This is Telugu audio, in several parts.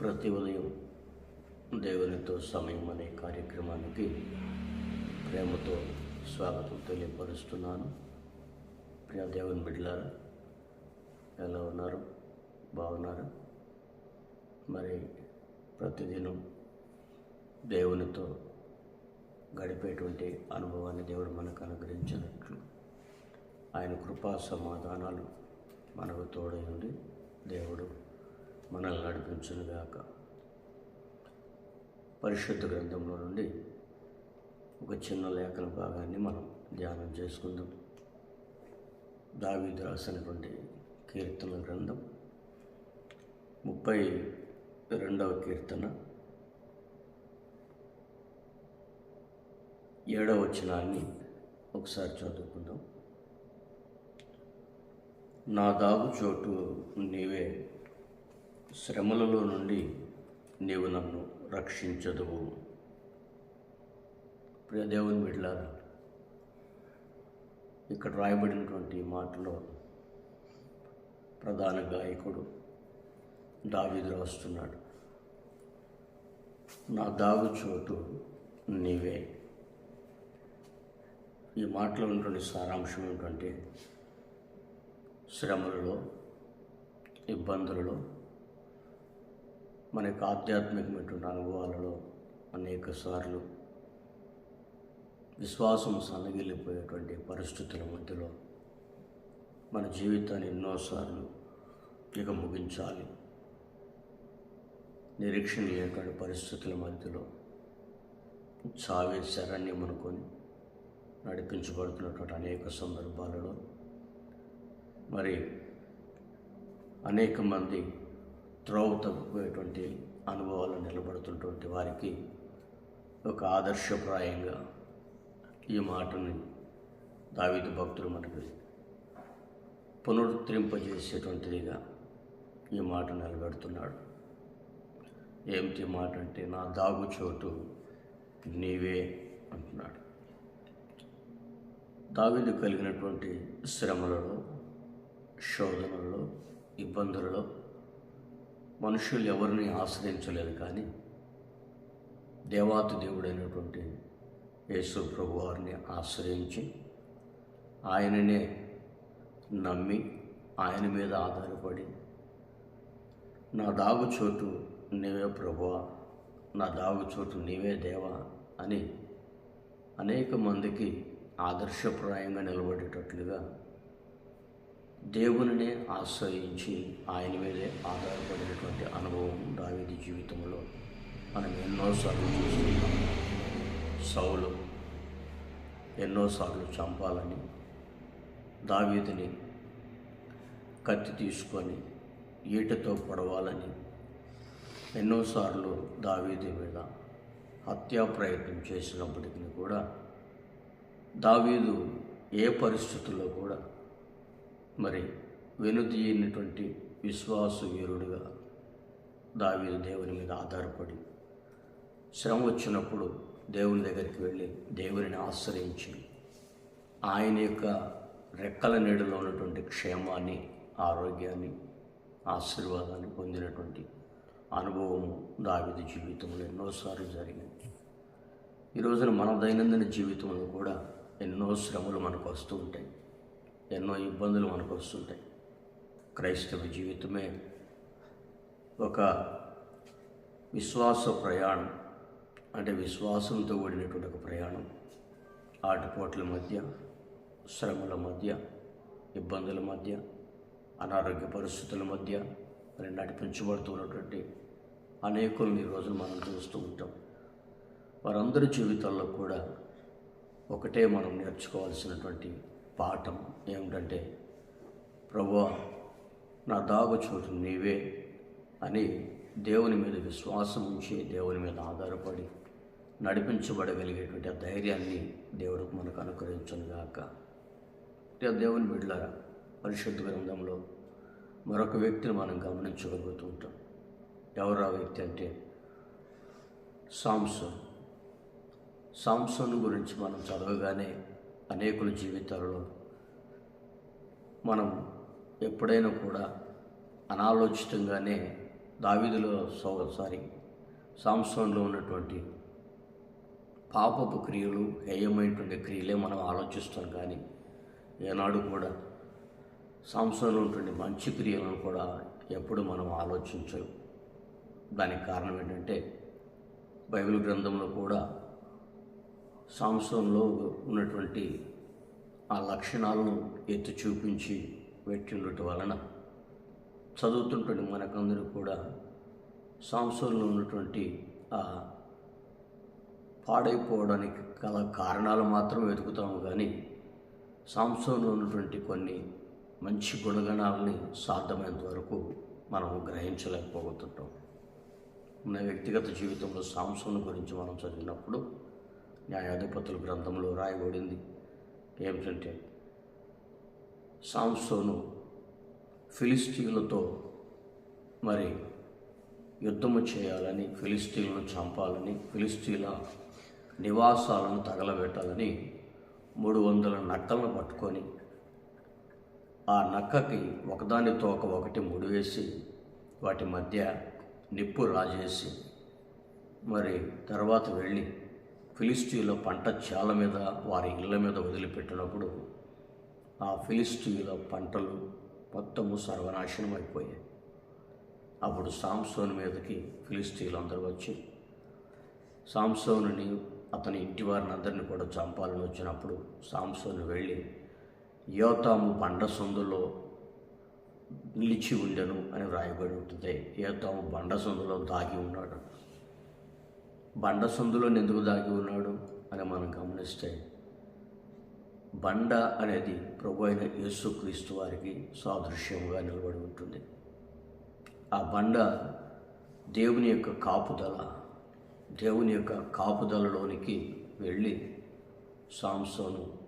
ప్రతి ఉదయం దేవునితో సమయం అనే కార్యక్రమానికి ప్రేమతో స్వాగతం తెలియపరుస్తున్నాను. ప్రియ దేవుని బిడ్డలారా ఎలా ఉన్నారు? బాగున్నారు? మరి ప్రతిదినం దేవునితో గడిపేటువంటి అనుభవాన్ని దేవుడు మనకు అనుగ్రహించినట్లు ఆయన కృపా సమాధానాలు మనకు తోడై దేవుడు మనల్ని నడిపించునుగాక. పరిశుద్ధ గ్రంథంలో నుండి ఒక చిన్న లేఖన భాగాన్ని మనం ధ్యానం చేసుకుందాం. దావీదు రాసినటువంటి కీర్తన గ్రంథం ముప్పై రెండవ కీర్తన ఏడవ వచనాన్ని ఒకసారి చదువుకుందాం. నా దాగు చోటు నీవే. శ్రమలలో నుండి నీవు నన్ను రక్షించదువు. ప్రియ దేవుని బిడ్డలారా ఇక్కడ రాయబడినటువంటి మాటలో ప్రధాన గాయకుడు దావిదు రాస్తున్నాడు. నా దాగు చోటు నీవే. ఈ మాటలో ఉన్నటువంటి సారాంశం ఏంటంటే శ్రమలలో ఇబ్బందులలో మన యొక్క ఆధ్యాత్మికమైనటువంటి అనుభవాలలో అనేక సార్లు విశ్వాసం సన్నగిల్లిపోయేటువంటి పరిస్థితుల మధ్యలో మన జీవితాన్ని ఎన్నోసార్లు ఇక ముగించాలి. నిరీక్షణ లేకుండా పరిస్థితుల మధ్యలో చావే శరణ్యం అనుకొని నడిపించబడుతున్నటువంటి అనేక సందర్భాలలో మరి అనేక మంది త్రోవ తప్పిపోయేటువంటి అనుభవాలు నిలబడుతున్నటువంటి వారికి ఒక ఆదర్శప్రాయంగా ఈ మాటని దావిదు భక్తులు మనకి పునరుద్ధరింపజేసేటువంటిదిగా ఈ మాట నిలబెడుతున్నాడు. ఏమిటి మాట అంటే నా దాగు చోటు నీవే అంటున్నాడు. దావిదు కలిగినటువంటి శ్రమలలో శోధనల్లో ఇబ్బందులలో మనుషులు ఎవరిని ఆశ్రయించలేరు కానీ దేవాతి దేవుడైనటువంటి యేసు ప్రభు వారిని ఆశ్రయించి ఆయననే నమ్మి ఆయన మీద ఆధారపడి నా దాగు చోటు నీవే ప్రభువా నా దాగు చోటు నీవే దేవా అని అనేక మందికి ఆదర్శప్రాయంగా నిలబడేటట్లుగా దేవునినే ఆశ్రయించి ఆయన మీదే ఆధారపడినటువంటి అనుభవం దావిది జీవితంలో మనం ఎన్నోసార్లు చూస్తున్నాం సౌలు ఎన్నోసార్లు చంపాలని దావీదిని కత్తి తీసుకొని ఈటతో పొడవాలని ఎన్నోసార్లు దావీది మీద హత్యా ప్రయత్నం చేసినప్పటికీ కూడా దావీదు ఏ పరిస్థితుల్లో కూడా మరి వెనుదీయనటువంటి విశ్వాస వీరుడిగా దావీదు దేవుని మీద ఆధారపడి శ్రమ వచ్చినప్పుడు దేవుని దగ్గరికి వెళ్ళి దేవునిని ఆశ్రయించి ఆయన యొక్క రెక్కల నీడలో ఉన్నటువంటి క్షేమాన్ని ఆరోగ్యాన్ని ఆశీర్వాదాన్ని పొందినటువంటి అనుభవము దావిది జీవితంలో ఎన్నోసార్లు జరిగింది. ఈ రోజున మన దైనందిన జీవితంలో కూడా ఎన్నో శ్రమలు మనకు వస్తూ ఉంటాయి. ఎన్నో ఇబ్బందులు మనకు వస్తుంటాయి. క్రైస్తవ జీవితమే ఒక విశ్వాస ప్రయాణం అంటే విశ్వాసంతో కూడినటువంటి ఒక ప్రయాణం. ఆటుపోట్ల మధ్య శ్రమల మధ్య ఇబ్బందుల మధ్య అనారోగ్య పరిస్థితుల మధ్య మరి నడిపించబడుతున్నటువంటి అనేకులను రోజు మనం చూస్తూ ఉంటాం. వారందరి జీవితాల్లో కూడా ఒకటే మనం నేర్చుకోవాల్సినటువంటి పాఠం ఏమిటంటే ప్రభు నా దాగు చోటు నీవే అని దేవుని మీద విశ్వాసం ఉంచి దేవుని మీద ఆధారపడి నడిపించబడగలిగేటువంటి ఆ ధైర్యాన్ని దేవుడు మనకు అనుగ్రహించునుగాక ఇక దేవుని బిడ్డలారా పరిశుద్ధ గ్రంథంలో మరొక వ్యక్తిని మనం గమనించగలుగుతూ ఉంటాం. ఎవరు ఆ వ్యక్తి అంటే సాంసన్ సాంసన్ గురించి మనం చదవగానే అనేకుల జీవితాలలో మనం ఎప్పుడైనా కూడా అనాలోచితంగానే దావిదిలో సో సారీ సాంసంలో ఉన్నటువంటి పాపపు క్రియలు హేయమైనటువంటి క్రియలే మనం ఆలోచిస్తాం కానీ ఏనాడు కూడా సంస్థలో ఉన్నటువంటి మంచి క్రియలను కూడా ఎప్పుడు మనం ఆలోచించరు. దానికి కారణం ఏంటంటే బైబిల్ గ్రంథంలో కూడా సాంసంలో ఉన్నటువంటి ఆ లక్షణాలను ఎత్తి చూపించి పెట్టిండటం వలన చదువుతుంటుంది మనకందరూ కూడా సంవత్సరంలో ఉన్నటువంటి ఆ పాడైపోవడానికి గల కారణాలు మాత్రం వెతుకుతాము కానీ సంవత్సరంలో ఉన్నటువంటి కొన్ని మంచి గుణగణాలని సాధ్యమైనంత వరకు మనం గ్రహించలేకపోతుంటాం. మన వ్యక్తిగత జీవితంలో సాంసోన్ గురించి మనం చదివినప్పుడు న్యాయాధిపతుల గ్రంథంలో రాయబడింది. ఏమిటంటే సాంసోను ఫిలిస్టీన్లతో మరి యుద్ధము చేయాలని ఫిలిస్టీన్లను చంపాలని ఫిలిస్టీన్ల నివాసాలను తగలబెట్టాలని మూడు వందల నక్కలను పట్టుకొని ఆ నక్కకి ఒకదాని తోక ఒకటి ముడివేసి వాటి మధ్య నిప్పు రాజేసి మరి తర్వాత వెళ్ళి ఫిలిస్తీన్ల పంట చాల మీద వారి ఇళ్ళ మీద వదిలిపెట్టినప్పుడు ఆ ఫిలిస్తీన్ల పంటలు మొత్తము సర్వనాశనం అయిపోయాయి. అప్పుడు సాంసోన్ మీదకి ఫిలిస్తీన్లు అందరూ వచ్చి సాంసోనుని అతని ఇంటి వారిని అందరిని కూడా చంపాలని వచ్చినప్పుడు సాంసోను వెళ్ళి యోతాము బండ సందులో నిలిచి ఉండెను అని వ్రాయబడి ఉంటుంది. యోతాము బండ సందులో దాగి ఉన్నాడు. బండ సందులో ఎందుకు దాగి ఉన్నాడు అని మనం గమనిస్తే బండ అనేది ప్రభు అయిన యేసుక్రీస్తు వారికి సాదృశ్యంగా నిలబడి ఉంటుంది. ఆ బండ దేవుని యొక్క కాపుదల దేవుని యొక్క కాపుదలలోనికి వెళ్ళి సాంసోను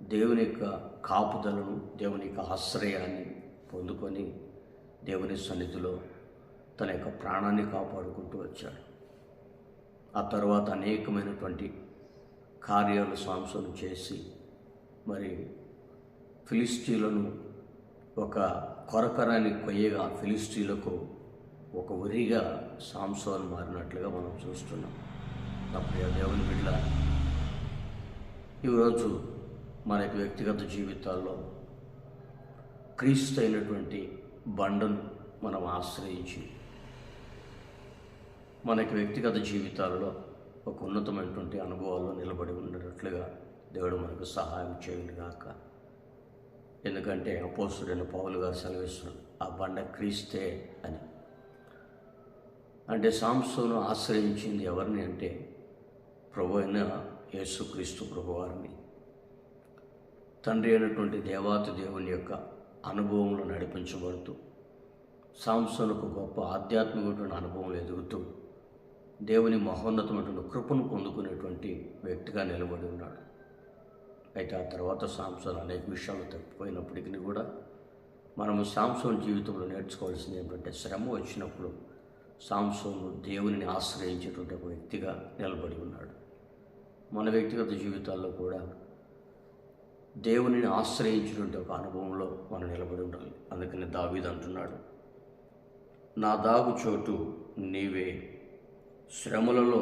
దేవుని యొక్క కాపుదలను దేవుని యొక్క ఆశ్రయాన్ని పొందుకొని దేవుని సన్నిధిలో తన యొక్క ప్రాణాన్ని కాపాడుకుంటూ వచ్చాడు. ఆ తర్వాత అనేకమైనటువంటి కార్యాలు సాంసోను చేసి మరి ఫిలిస్టీలను ఒక కొరకరాన్ని కొయ్యగా ఫిలిస్టీలకు ఒక ఉరిగా సాంసోన్ మారినట్లుగా మనం చూస్తున్నాం. నా దేవుని బిడ్డ ఈరోజు మన యొక్క వ్యక్తిగత జీవితాల్లో క్రీస్తు అయినటువంటి బండను మనం ఆశ్రయించి మనకి వ్యక్తిగత జీవితాలలో ఒక ఉన్నతమైనటువంటి అనుభవాల్లో నిలబడి ఉండేటట్లుగా దేవుడు మనకు సహాయం చేయండి గాక. ఎందుకంటే అపోసుడైన పౌలు గారు సెలవిస్తున్నాడు ఆ బండ క్రీస్తే అని. అంటే సాంసోను ఆశ్రయించింది ఎవరిని అంటే ప్రభు అయిన యేసుక్రీస్తు ప్రభువారిని తండ్రి అయినటువంటి దేవాతి దేవుని యొక్క అనుభవంలో నడిపించబడుతూ సాంసోనుకు గొప్ప ఆధ్యాత్మికమైన అనుభవం ఎదుగుతూ దేవుని మహోన్నతమైనటువంటి కృపను పొందుకునేటువంటి వ్యక్తిగా నిలబడి ఉన్నాడు. అయితే ఆ తర్వాత సాంసన్ అనేక విషయాలు తప్పిపోయినప్పటికీ కూడా మనము సాంసోన్ జీవితంలో నేర్చుకోవాల్సింది ఏమిటంటే శ్రమ వచ్చినప్పుడు సాంసోను దేవునిని ఆశ్రయించేటువంటి ఒక వ్యక్తిగా నిలబడి ఉన్నాడు. మన వ్యక్తిగత జీవితాల్లో కూడా దేవునిని ఆశ్రయించినటువంటి ఒక అనుభవంలో మనం నిలబడి ఉండాలి. అందుకని దావీద్ అంటున్నాడు నా దాగు చోటు నీవే శ్రమలలో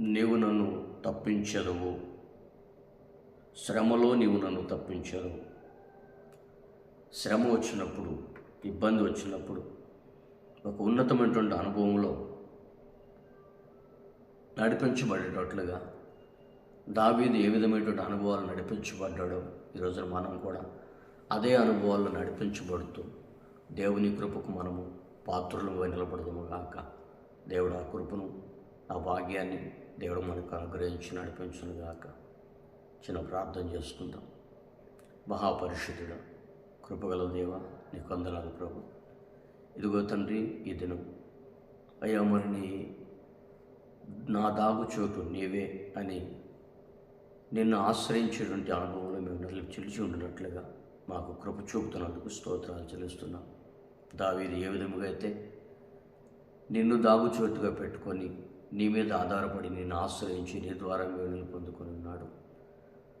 నీవు నన్ను తప్పించదువు. శ్రమలో నీవు నన్ను తప్పించదువు. శ్రమ వచ్చినప్పుడు ఇబ్బంది వచ్చినప్పుడు ఒక ఉన్నతమైనటువంటి అనుభవంలో నడిపించబడేటట్లుగా దావీదు ఏ విధమైనటువంటి అనుభవాలు నడిపించబడ్డాడో ఈరోజు మనం కూడా అదే అనుభవాల్లో నడిపించబడుతూ దేవుని కృపకు మనము పాత్రలుగా నిలబడదాము కాక దేవుడు ఆ కృపను ఆ భాగ్యాన్ని దేవుడు మనకు అనుగ్రహించి నడిపించును గాక చిన్న ప్రార్థన చేసుకుందాం. మహాపరిషుద్ధుడు కృపగల దేవ నీకు వందనాలు ప్రభు. ఇదిగో తండ్రి ఈ దినం అయ్యా మరి నీ నా దాగు చోటు నీవే అని నిన్ను ఆశ్రయించేటువంటి అనుభవంలో మేము నిలిచి చిలిచి ఉండినట్లుగా మాకు కృప చూపుతున్నందుకు స్తోత్రాలు చెల్లిస్తున్నాం. దావీది ఏ విధముగా అయితే నిన్ను దాగుచోటుగా పెట్టుకొని నీ మీద ఆధారపడి నిన్ను ఆశ్రయించి నీ ద్వారా మేలును పొందుకొని ఉన్నాడు.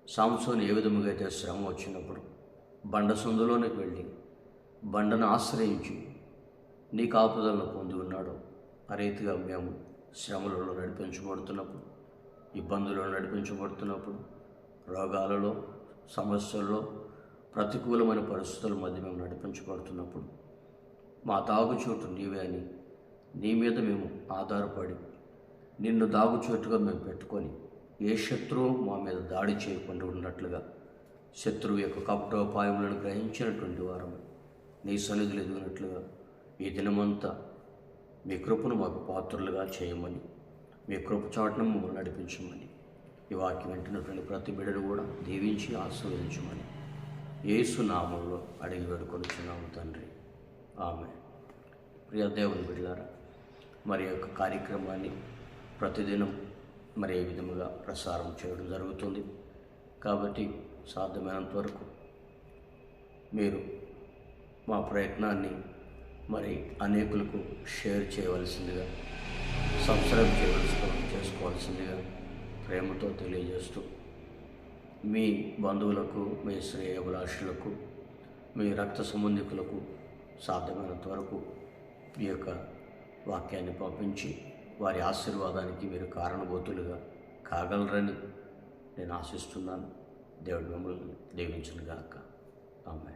సాంసోన్ ఏ విధముగా అయితే శ్రమ వచ్చినప్పుడు బండ సందులోనికి వెళ్ళి బండను ఆశ్రయించి నీ కాపుదలను పొంది ఉన్నాడో. ఆ రీతిగా మేము శ్రమలలో నడిపించబడుతున్నప్పుడు ఇబ్బందులలో నడిపించబడుతున్నప్పుడు రోగాలలో సమస్యల్లో ప్రతికూలమైన పరిస్థితుల మధ్య మేము నడిపించబడుతున్నప్పుడు మా తాగుచోటు నీవే అని నీ మీద మేము ఆధారపడి నిన్ను దాగుచోటుగా మేము పెట్టుకొని ఏ శత్రువు మా మీద దాడి చేయకుండా ఉన్నట్లుగా శత్రువు యొక్క కపటోపాయములను గ్రహించినటువంటి వారము. నీ సన్నిధులు ఎదిగినట్లుగా ఈ దినమంతా మీ కృపను మాకు పాత్రులుగా చేయమని మీ కృప చాటును మమ్మల్ని నడిపించమని ఈ వాక్యం వింటున్నటువంటి ప్రతి బిడ్డను కూడా దీవించి ఆశీర్వదించమని ఏసు నామంలో అడిగి వేడుకొనుచున్నాము తండ్రి. ఆమె ప్రియ దేవుని బిడ్డారా మరి యొక్క కార్యక్రమాన్ని ప్రతిదినం మరి ఏ విధముగా ప్రసారం చేయడం జరుగుతుంది. కాబట్టి సాధ్యమైనంత వరకు మీరు మా ప్రయత్నాన్ని మరి అనేకులకు షేర్ చేయవలసిందిగా సబ్స్క్రైబ్ చేయవలసిన చేసుకోవాల్సిందిగా ప్రేమతో తెలియజేస్తూ మీ బంధువులకు మీ శ్రేయభిలాషులకు మీ రక్త సంబంధికులకు సాధ్యమైనంత వరకు మీ యొక్క వాక్యాన్ని పంపించి వారి ఆశీర్వాదానికి మీరు కారణభూతులుగా కాగలరని నేను ఆశిస్తున్నాను. దేవుడు మిమ్మల్ని దీవించను గాక ఆమె